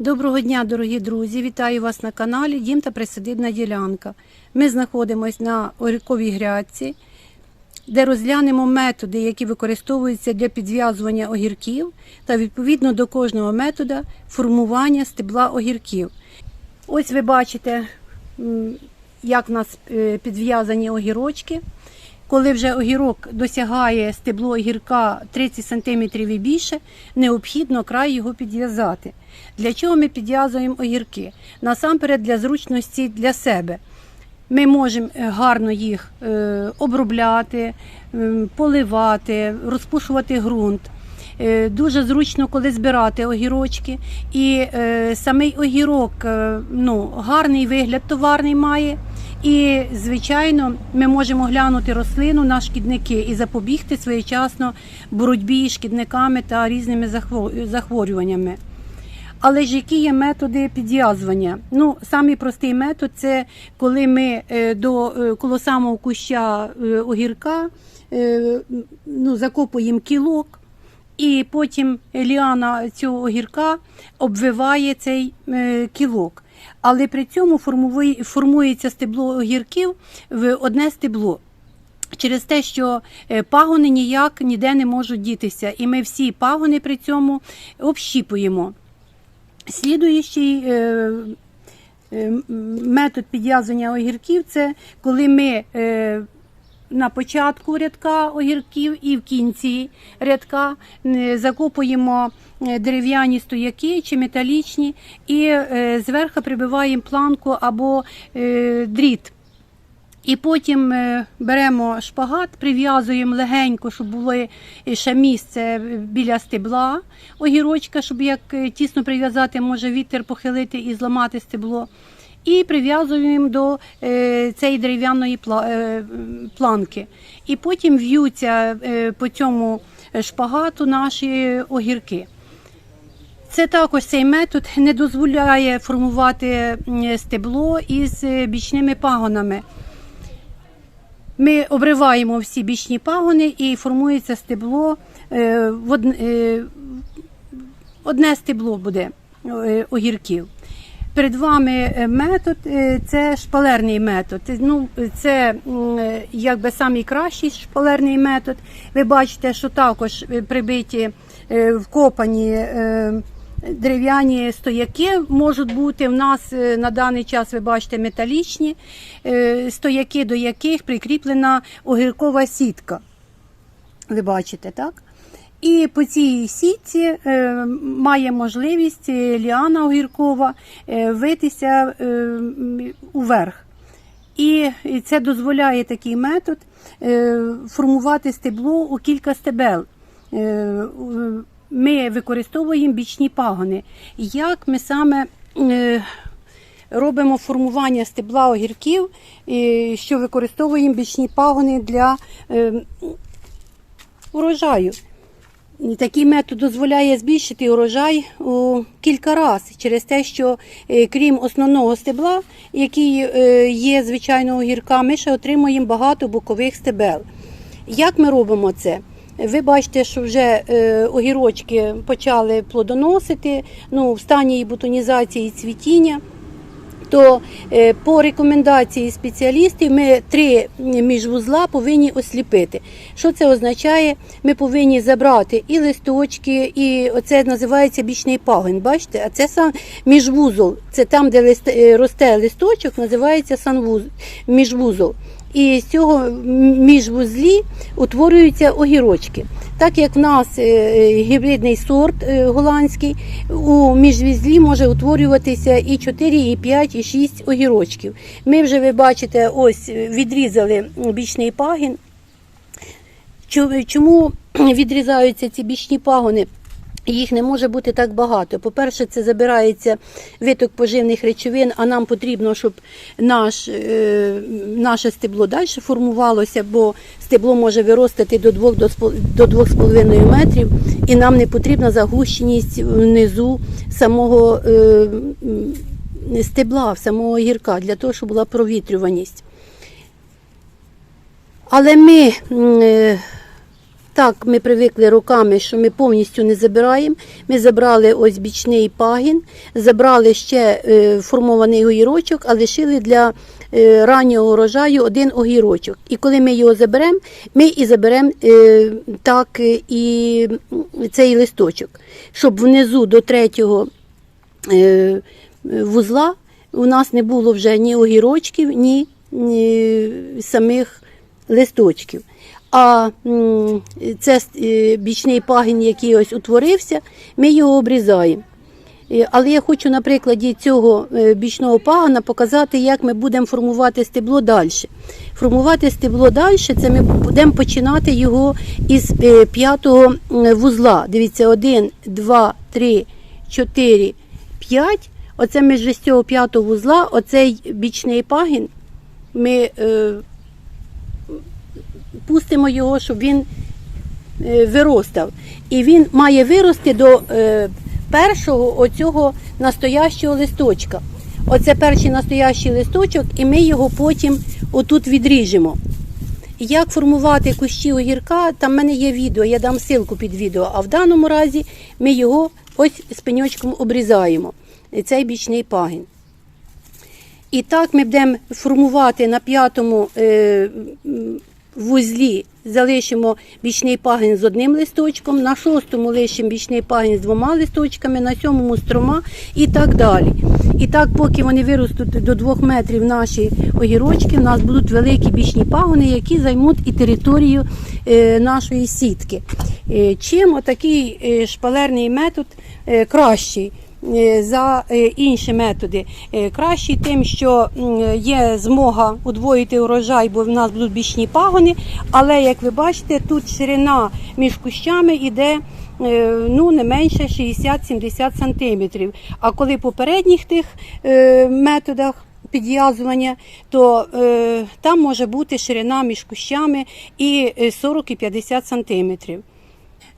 Доброго дня, дорогі друзі! Вітаю вас на каналі Дім та Присадибна ділянка. Ми знаходимося на огірковій грядці, де розглянемо методи, які використовуються для підв'язування огірків, та відповідно до кожного метода формування стебла огірків. Ось ви бачите, як в нас е, підв'язані огірочки. Коли вже огірок досягає стебло огірка 30 см і більше, необхідно край його підв'язати. Для чого ми підв'язуємо огірки? Насамперед для зручності для себе. Ми можемо е, гарно їх е, обробляти, поливати, розпушувати ґрунт. Е, Дуже зручно, коли збирати огірочки. І е, самий огірок е, ну, гарний вигляд товарний має. І, звичайно, ми можемо глянути рослину на шкідники і запобігти своєчасно боротьбі з шкідниками та різними захворюваннями. Але ж які є методи підв'язування? Ну, самий простий метод це коли ми е, до е, коло самого куща е, огірка ну, закопуємо кілок, і потім ліана цього огірка обвиває цей кілок. Але при цьому формується стебло огірків в одне стебло. Через те, що е, пагони ніяк ніде не можуть дітися, і ми всі пагони при цьому общіпуємо. Слідуючий е, е, метод підв'язання огірків це коли ми на початку рядка огірків і в кінці рядка закопуємо е, дерев'яні стояки чи металічні, і е, зверху прибиваємо планку або е, дріт. І потім беремо шпагат, прив'язуємо легенько, щоб було ще місце біля стебла огірочка, щоб як тісно прив'язати, може вітер похилити і зламати стебло. І прив'язуємо до е, цієї дерев'яної е, планки. І потім в'ються е, по цьому шпагату наші огірки. Це також цей метод не дозволяє формувати стебло із бічними пагонами. Ми обриваємо всі бічні пагони і формується стебло. Одне стебло буде огірків. Перед вами е, метод е, це шпалерний метод. Ну, це е, якби самий кращий шпалерний метод. Ви бачите, що також прибиті вкопані дерев'яні стояки можуть бути. В нас на даний час ви бачите металічні стояки, до яких прикріплена огіркова сітка. Ви бачите, так? І по цій сітці е, має можливість е, ліана огіркова е, витися уверх. І це дозволяє такий метод формувати стебло у кілька стебел. Ми використовуємо бічні пагони. Як ми саме робимо формування стебла огірків, що використовуємо бічні пагони для урожаю. Такий метод дозволяє збільшити урожай у кілька разів через те, що е, крім основного стебла, який е, є звичайно огірка, ми ще отримуємо багато бокових стебел. Як ми робимо це? Ви бачите, що вже е, огірочки почали плодоносити ну, в стані бутонізації і цвітіння то е, по рекомендації спеціалістів ми три міжвузла повинні осліпити. Що це означає? Ми повинні забрати і листочки, і оце називається бічний пагін. Бачите, а це сам міжвузол. Це там, де е, росте листочок, називається санвуз, міжвузол. І з цього міжвузлі утворюються огірочки. Так як в нас е, е, гібридний сорт е, голландський, у міжвізлі може утворюватися і 4, і 5, і 6 огірочків. Ми вже, ви бачите, ось відрізали бічний пагін. Чому відрізаються ці бічні пагони? Їх не може бути так багато. По-перше, це забирається виток поживних речовин, а нам потрібно, щоб наш, е, наше стебло далі формувалося, бо стебло може виростати до 2 до до 2,5 метрів, і нам не потрібна загущеність внизу самого е, стебла, самого гірка, для того, щоб була провітрюваність. Але ми е, Так, ми привикли роками, що ми повністю не забираємо. Ми забрали ось бічний пагін, забрали ще е, формований огірочок, а лишили для е, раннього урожаю один огірочок. І коли ми його заберемо, ми і заберемо е, так і цей листочок, щоб внизу до третього вузла у нас не було вже ні огірочків, ні самих листочків. А це е, бічний пагін, який ось утворився, ми його обрізаємо. Але я хочу на прикладі цього е, бічного пагана показати, як ми будемо формувати стебло далі. Формувати стебло далі, це ми будемо починати його із е, п'ятого вузла. Дивіться, один, два, три, чотири, п'ять. Оце ми з цього п'ятого вузла, оцей бічний пагін, ми пустимо його, щоб він е, виростав. І він має вирости до е, першого оцього настоящого листочка. Оце перший настоящий листочок, і ми його потім отут відріжемо. Як формувати кущі огірка, там в мене є відео, я дам ссылку під відео. А в даному разі ми його ось з пеньочком обрізаємо. Цей бічний пагін. І так ми будемо формувати на п'ятому м, вузлі, залишимо бічний пагін з одним листочком, на шостому лишимо бічний пагін з двома листочками, на сьомому з трьома і так далі. І так, поки вони виростуть до двох метрів наші огірочки, у нас будуть великі бічні пагони, які займуть і територію е, нашої сітки. Е, чим отакий е, шпалерний метод кращий? Е, за е, інші методи. Е, Кращий тим, що є змога удвоїти урожай, бо в нас будуть бічні пагони. Але як ви бачите, тут ширина між кущами йде ну, не менше 60-70 сантиметрів. А коли попередніх тих методах підв'язування, то е, там може бути ширина між кущами і е, 40 і 50 сантиметрів.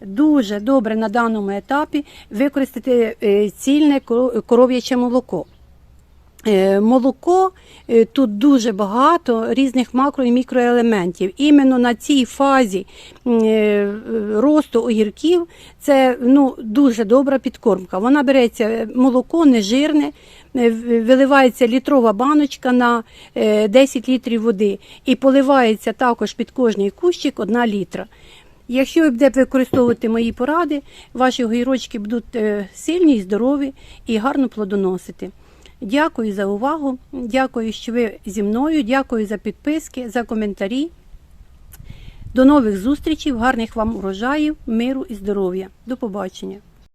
Дуже добре на даному етапі використати е, цільне коров'яче молоко. Е, Молоко е, тут дуже багато різних макро і мікроелементів. Іменно на цій фазі росту огірків це ну, дуже добра підкормка. Вона береться молоко нежирне, виливається літрова баночка на е, 10 літрів води і поливається також під кожний кущик 1 літра. Якщо ви будете використовувати мої поради, ваші огірочки будуть е, сильні, і здорові і гарно плодоносити. Дякую за увагу. Дякую, що ви зі мною. Дякую за підписки, за коментарі. До нових зустрічей, гарних вам урожаїв, миру і здоров'я. До побачення.